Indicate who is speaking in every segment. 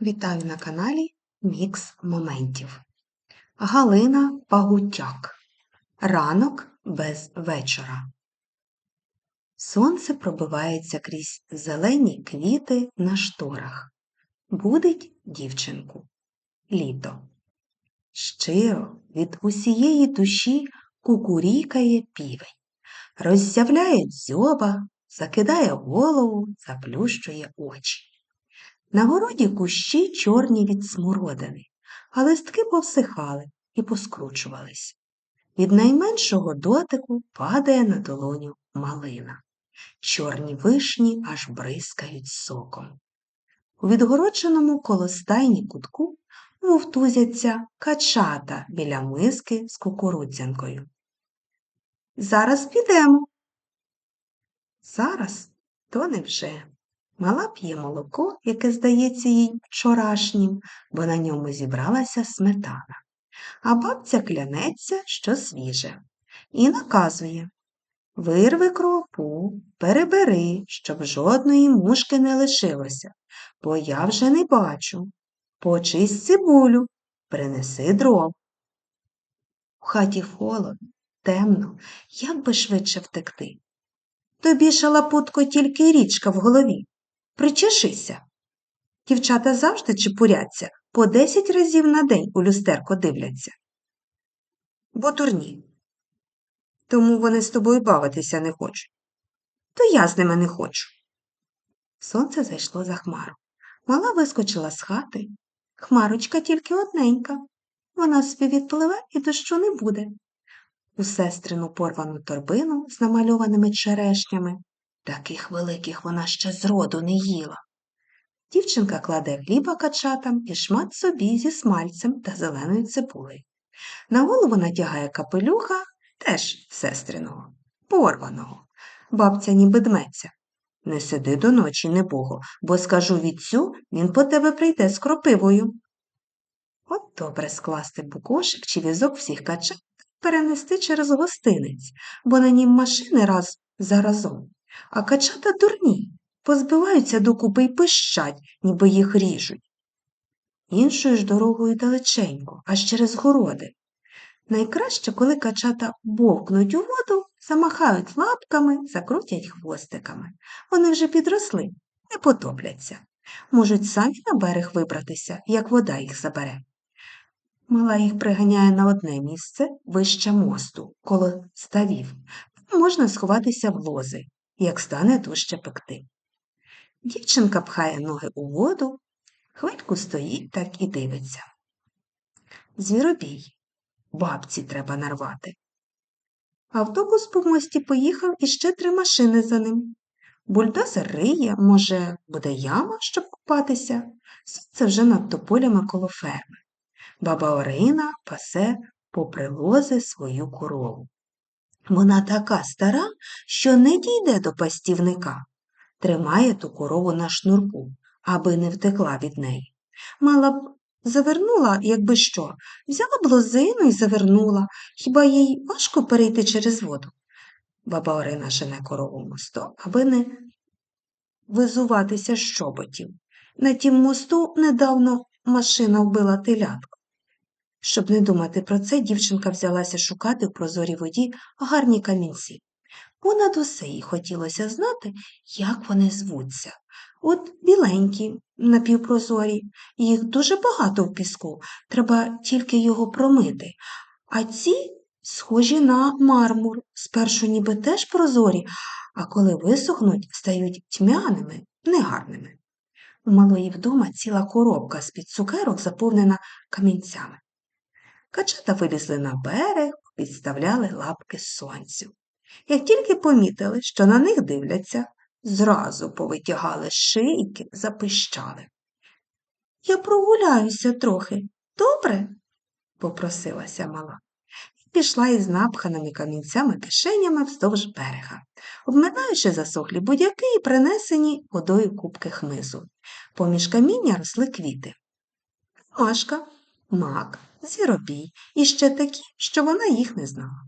Speaker 1: Вітаю на каналі Мікс Моментів. Галина Пагутяк. Ранок без вечора. Сонце пробивається крізь зелені квіти на шторах. Будить дівчинку. Літо. Щиро від усієї душі кукурікає півень. Роззявляє дзьоба, закидає голову, заплющує очі. На городі кущі чорні від смородини, а листки повсихали і поскручувались. Від найменшого дотику падає на долоню малина. Чорні вишні аж бризкають соком. У відгородженому коло стайні кутку вовтузяться качата біля миски з кукурудзянкою. Зараз підемо. Зараз то не вже. Мала п'є молоко, яке здається їй вчорашнім, бо на ньому зібралася сметана. А бабця клянеться, що свіже, і наказує Вирви кропу, перебери, щоб жодної мушки не лишилося, бо я вже не бачу. Почисть цибулю, принеси дров. У хаті холодно, темно, як би швидше втекти. Тобі, шалапутко, тільки річка в голові. Причешися. Дівчата завжди чепуряться, по десять разів на день у люстерко дивляться. Бо дурні. Тому вони з тобою бавитися не хочуть. То я з ними не хочу. Сонце зайшло за хмару. Мала вискочила з хати. Хмарочка тільки одненька. Вона собі відпливе і дощу не буде. У сестрину порвану торбину з намальованими черешнями Таких великих вона ще зроду не їла. Дівчинка кладе хліба качатам і шмат собі зі смальцем та зеленою цибулею. На голову натягає капелюха, теж сестриного, порваного. Бабця ніби дметься. Не сиди до ночі, небого, бо скажу відцю, він по тебе прийде з кропивою. От добре скласти букошик чи візок всіх качат перенести через гостинець, бо на нім машини раз за разом. А качата дурні, позбиваються докупи й пищать, ніби їх ріжуть. Іншою ж дорогою далеченько, аж через городи. Найкраще, коли качата бовкнуть у воду, замахають лапками, закрутять хвостиками. Вони вже підросли, не потопляться. Можуть самі на берег вибратися, як вода їх забере. Мала їх приганяє на одне місце вище мосту, коло ставів. Можна сховатися в лози, як стане дужче пекти. Дівчинка пхає ноги у воду, хвильку стоїть так і дивиться. Звіробій, бабці треба нарвати. Автобус по мості поїхав і ще три машини за ним. Бульдозер риє, може, буде яма, щоб купатися. Це вже над тополями коло ферми. Баба Орина пасе попри лози свою корову. Вона така стара, що не дійде до пастівника, тримає ту корову на шнурку, аби не втекла від неї. Мала б завернула, якби що, взяла б лозину і завернула, хіба їй важко перейти через воду. Баба Орина жене корову мостом, аби не визуватися з щоботів. На тім мосту недавно машина вбила телятку. Щоб не думати про це, дівчинка взялася шукати в прозорій воді гарні камінці. Понад усе їй хотілося знати, як вони звуться. От біленькі, напівпрозорі, їх дуже багато в піску, треба тільки його промити. А ці схожі на мармур, спершу ніби теж прозорі, а коли висохнуть, стають тьмяними, негарними. У малої вдома ціла коробка з-під цукерок заповнена камінцями. Качата вилізли на берег, підставляли лапки сонцю. Як тільки помітили, що на них дивляться, зразу повитягали шийки, запищали. Я прогуляюся трохи, добре? попросилася мала. Пішла із напханими камінцями кишенями вздовж берега, обминаючи засохлі будяки і принесені водою кубки хмизу. Поміж каміння росли квіти. Машка, мак, звіробій і ще такі, що вона їх не знала.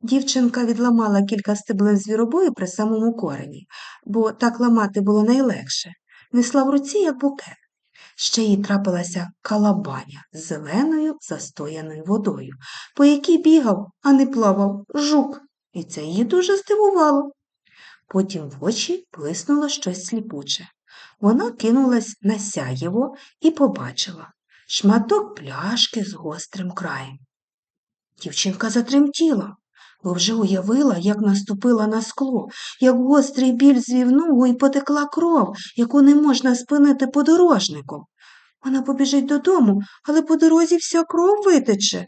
Speaker 1: Дівчинка відламала кілька стеблин звіробою при самому корені, бо так ламати було найлегше, несла в руці, як букет. Ще їй трапилася калабаня з зеленою застояною водою, по якій бігав, а не плавав жук, і це її дуже здивувало. Потім в очі блиснуло щось сліпуче. Вона кинулась на сяєво і побачила шматок пляшки з гострим краєм. Дівчинка затремтіла, бо вже уявила, як наступила на скло, як гострий біль звів ногу і потекла кров, яку не можна спинити подорожником. Вона побіжить додому, але по дорозі вся кров витече.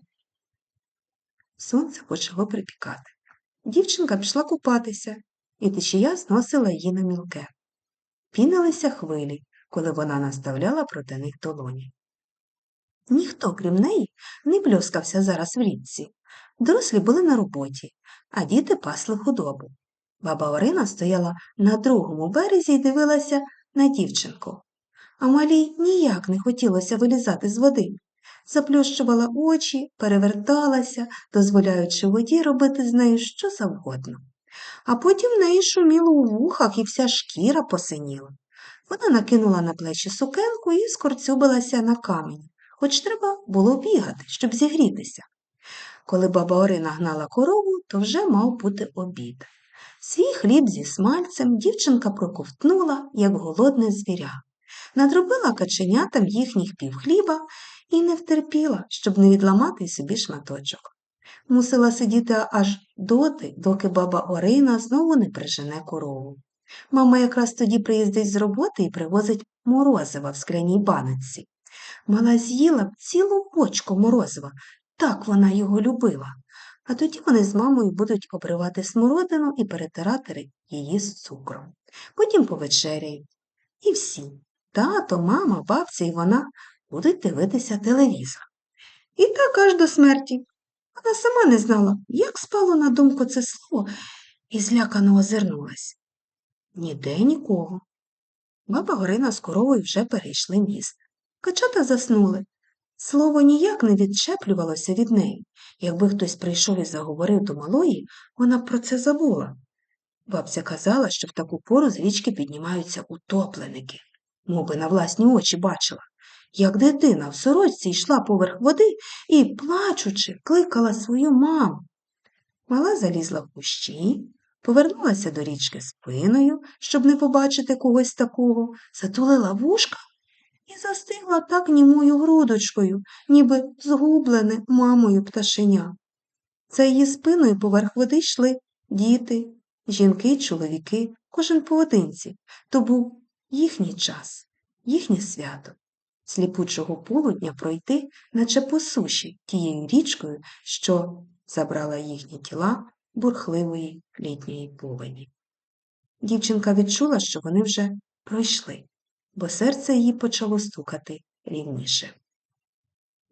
Speaker 1: Сонце почало припікати. Дівчинка пішла купатися, і течія зносила її на мілке. Пінилися хвилі, коли вона наставляла проти них долоні. Ніхто, крім неї, не пльоскався зараз в річці. Дорослі були на роботі, а діти пасли худобу. Баба Орина стояла на другому березі і дивилася на дівчинку. А малій ніяк не хотілося вилізати з води. Заплющувала очі, переверталася, дозволяючи воді робити з нею що завгодно. А потім в неї шуміло у вухах і вся шкіра посиніла. Вона накинула на плечі сукенку і скорцюбилася на камені, хоч треба було бігати, щоб зігрітися. Коли баба Орина гнала корову, то вже мав бути обід. Свій хліб зі смальцем дівчинка проковтнула, як голодне звіря, надробила каченятам їхніх півхліба і не втерпіла, щоб не відламати собі шматочок. Мусила сидіти аж доти, доки баба Орина знову не прижене корову. Мама якраз тоді приїздить з роботи і привозить морозива в скляній баночці. Мала з'їла б цілу бочку морозива, так вона його любила. А тоді вони з мамою будуть обривати смородину і перетирати її з цукром. Потім повечеряють. І всі тато, мама, бабця і вона будуть дивитися телевізор. І так аж до смерті. Вона сама не знала, як спало на думку це слово, і злякано озирнулась. Ніде нікого. Баба Горина з коровою вже перейшли міст. Качата заснули. Слово ніяк не відчеплювалося від неї. Якби хтось прийшов і заговорив до малої, вона б про це забула. Бабця казала, що в таку пору з річки піднімаються утопленики, мовби на власні очі бачила, як дитина в сорочці йшла поверх води і, плачучи, кликала свою маму. Мала залізла в кущі, повернулася до річки спиною, щоб не побачити когось такого, затулила вушка і застигла так німою грудочкою, ніби згублене мамою пташеня. За її спиною поверх води йшли діти, жінки чоловіки, кожен поодинці. То був їхній час, їхнє свято. Сліпучого полудня пройти, наче по суші, тією річкою, що забрала їхні тіла бурхливої літньої повені. Дівчинка відчула, що вони вже пройшли, бо серце її почало стукати рівніше.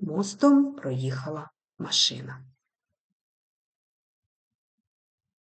Speaker 1: Мостом проїхала машина.